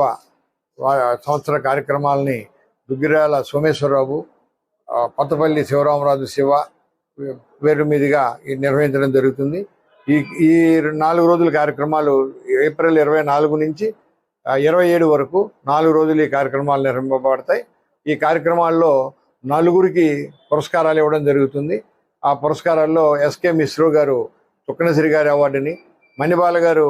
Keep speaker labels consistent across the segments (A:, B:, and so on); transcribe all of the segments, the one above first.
A: వార్షికోత్సవ సంవత్సర కార్యక్రమాలని దుగ్గిరాల సోమేశ్వరరావు పతపల్లి కొత్తపల్లి శివరామరాజు శివ పేరు మీదుగా నిర్వహించడం జరుగుతుంది. ఈ ఈ నాలుగు రోజుల కార్యక్రమాలు ఏప్రిల్ ఇరవై నాలుగు నుంచి ఇరవై ఏడు వరకు నాలుగు రోజులు ఈ కార్యక్రమాలు నిర్వహింపబడతాయి. ఈ కార్యక్రమాల్లో నలుగురికి పురస్కారాలు ఇవ్వడం జరుగుతుంది. ఆ పురస్కారాల్లో ఎస్కే మిశ్రో గారు చుక్కనసిరి గారి అవార్డుని మణిబాల గారు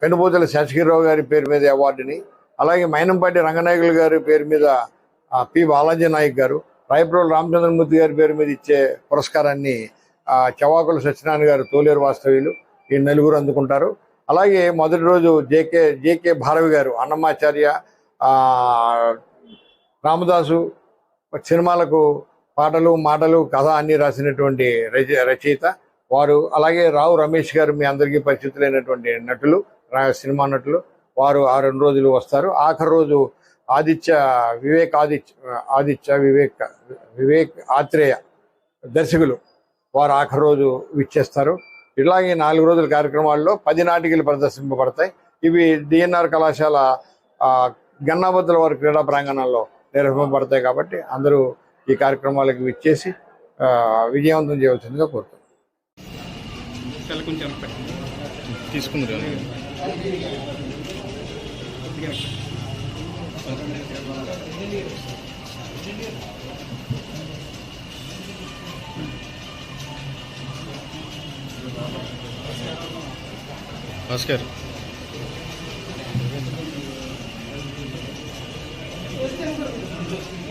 A: పెనుబూతల శేషగిరిరావు గారి పేరు మీద అవార్డుని అలాగే మైనంపాటి రంగనాయకులు గారి పేరు మీద పి. బాలాజీ నాయక్ గారు రాయప్రోలు రామచంద్రమూర్తి గారి పేరు మీద ఇచ్చే పురస్కారాన్ని చవాకుల సత్యనారాయణ గారు తోలేరు వాస్తవ్యులు ఈ నలుగురు అందుకుంటారు. అలాగే మొదటి రోజు జేకే జేకే భారవి గారు అన్నమాచార్య రామదాసు సినిమాలకు పాటలు మాటలు కథ అన్నీ రాసినటువంటి రచయిత. వారు అలాగే రావు రమేష్ గారు మీ అందరికీ పరిచితులైనటువంటి నటులు సినిమా నటులు వారు ఆ రెండు రోజులు వస్తారు. ఆఖరి రోజు ఆదిత్య వివేక్ ఆదిత్య ఆదిత్య వివేక్ వివేక్ ఆత్రేయ దర్శకులు వారు ఆఖరి రోజు విచ్చేస్తారు. ఇలాగే నాలుగు రోజుల కార్యక్రమాల్లో పది నాటికలు ప్రదర్శింపబడతాయి. ఇవి డిఎన్ఆర్ కళాశాల గన్నాబద్దుల వారి క్రీడా ప్రాంగణంలో నిర్వహింపబడతాయి కాబట్టి అందరూ ఈ కార్యక్రమాలకు విచ్చేసి విజయవంతం చేయవలసిందిగా కోరుతున్నాను
B: కొంచెం తీసుకుందరు
C: భాస్కర్ Thank you.